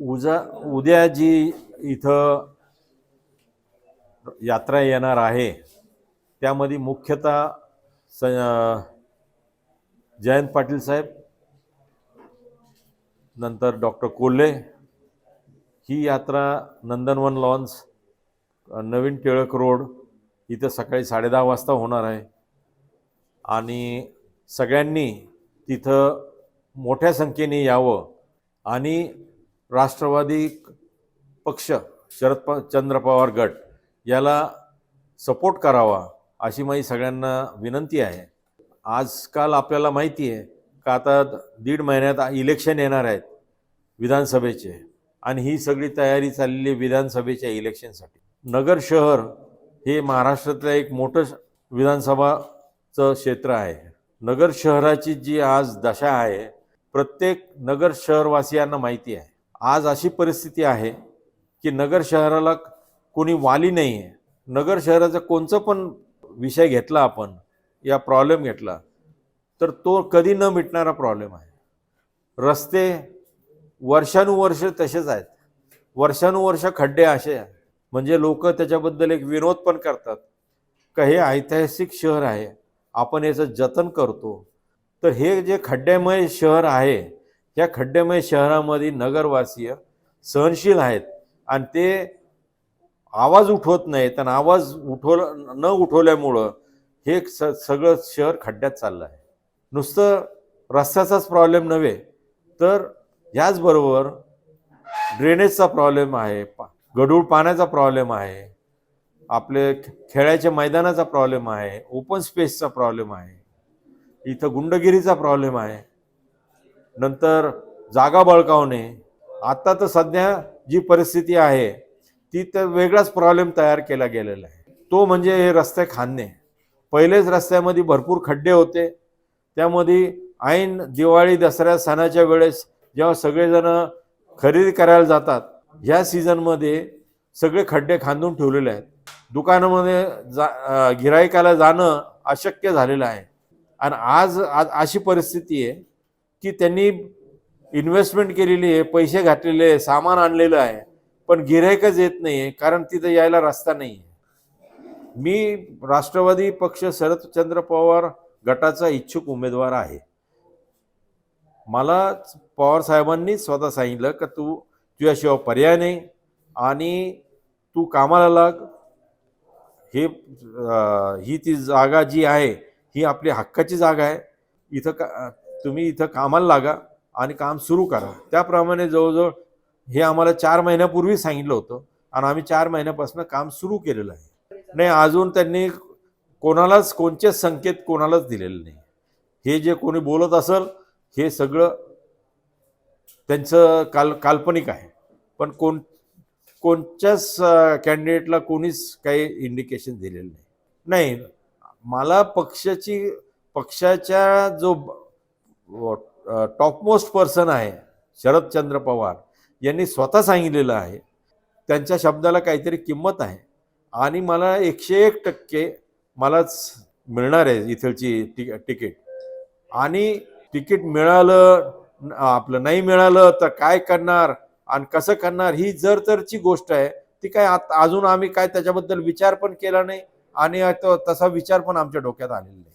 उजा उद्या जी इथं यात्रा येणार आहे त्यामध्ये मुख्यतः स जयंत पाटील साहेब नंतर डॉक्टर कोल्हे ही यात्रा नंदनवन लॉन्स नवीन टिळक रोड इथं सकाळी साडेदहा वाजता होणार आहे. आणि सगळ्यांनी तिथं मोठ्या संख्येने यावं आणि राष्ट्रवादी पक्ष शरद प चंद्र पवार गट याला सपोर्ट करावा अशी माझी सगळ्यांना विनंती आहे. आजकाल आपल्याला माहिती आहे का आता दीड महिन्यात इलेक्शन येणार आहेत विधानसभेचे आणि ही सगळी तयारी चाललेली आहे विधानसभेच्या इलेक्शनसाठी. नगर शहर हे महाराष्ट्रातलं एक मोठं श- विधानसभाचं क्षेत्र आहे. नगर शहराची जी आज दशा आहे प्रत्येक नगर शहरवासियांना माहिती आहे. आज अशी परिस्थिती आहे की नगर शहराला कोणी वाली नाही आहे. नगर शहराचा कोणचं पण विषय घेतला आपण या प्रॉब्लेम घेतला तर तो कधी न मिटणारा प्रॉब्लेम आहे. रस्ते वर्षानुवर्ष तसेच आहेत. वर्षानुवर्ष खड्डे असे आहे म्हणजे लोक त्याच्याबद्दल एक विनोद पण करतात. का हे ऐतिहासिक शहर आहे. आपण याचं जतन करतो. तर हे जे खड्ड्यामय शहर आहे या खड्डेमय शहरामध्ये नगरवासीय सहनशील आहेत आणि ते आवाज उठवत नाहीत आणि आवाज उठवला न उठवल्यामुळं हे स सगळं शहर खड्ड्यात चाललं आहे. नुसतं रस्त्याचाच प्रॉब्लेम नव्हे तर याचबरोबर ड्रेनेजचा प्रॉब्लेम आहे पा गढूळ पाण्याचा प्रॉब्लेम आहे आपले खे- मैदानाचा प्रॉब्लेम आहे ओपन स्पेसचा प्रॉब्लेम आहे इथं गुंडगिरीचा प्रॉब्लेम आहे. नंतर जागा बळकावणे. आता तर सध्या जी परिस्थिती आहे ती तर वेगळाच प्रॉब्लेम तयार केला गेलेला आहे. तो म्हणजे हे रस्ते खांदणे पहिलेच रस्त्यामध्ये भरपूर खड्डे होते. त्यामध्ये ऐन दिवाळी दसऱ्या सणाच्या वेळेस जेव्हा सगळेजण खरेदी करायला जातात ह्या सीझनमध्ये सगळे खड्डे खांदून ठेवलेले आहेत. दुकानामध्ये जा अं, गिराईकाला जाणं अशक्य झालेलं आहे. आणि आज आज अशी परिस्थिती आहे की त्यांनी इन्व्हेस्टमेंट केलेली आहे पैसे घातलेले आहे सामान आणलेलं आहे पण गिरायकच येत नाही आहे कारण तिथं यायला रस्ता नाही आहे मी राष्ट्रवादी पक्ष शरदचंद्र पवार गटाचा इच्छुक उमेदवार आहे. मला पवार साहेबांनी स्वतः सांगितलं का तू तुझ्याशिवाय पर्याय नाही आणि तू कामाला लाग. हे ही ती जागा जी आहे ही आपली हक्काची जागा आहे. इथं का तुम्ही इथं कामाला लागा आणि काम सुरू करा. त्याप्रमाणे जवळजवळ हे आम्हाला चार महिन्यापूर्वी सांगितलं होतं आणि आम्ही चार महिन्यापासून काम सुरू केलेलं आहे. नाही अजून त्यांनी कोणालाच कोणचे संकेत कोणालाच दिलेले नाही. हे जे कोणी बोलत असेल हे सगळं त्यांचं काल काल्पनिक आहे. पण कोण कोणत्याच कॅन्डिडेटला कोणीच काही इंडिकेशन दिलेलं नाही. नाही मला पक्षाची पक्षाच्या जो टॉपमोस्ट पर्सन आहे शरदचंद्र पवार. यांनी स्वतः सांगितलेलं आहे त्यांच्या शब्दाला काहीतरी किंमत आहे. आणि मला एकशे एक टक्के मलाच मिळणार आहे इथलची ति तिकीट. आणि तिकीट मिळालं आपलं नाही मिळालं तर काय करणार आणि कसं करणार ही जर तरची गोष्ट आहे ती काय अजून आम्ही काय त्याच्याबद्दल विचार पण केला नाही आणि तसा विचार पण आमच्या डोक्यात आलेला नाही.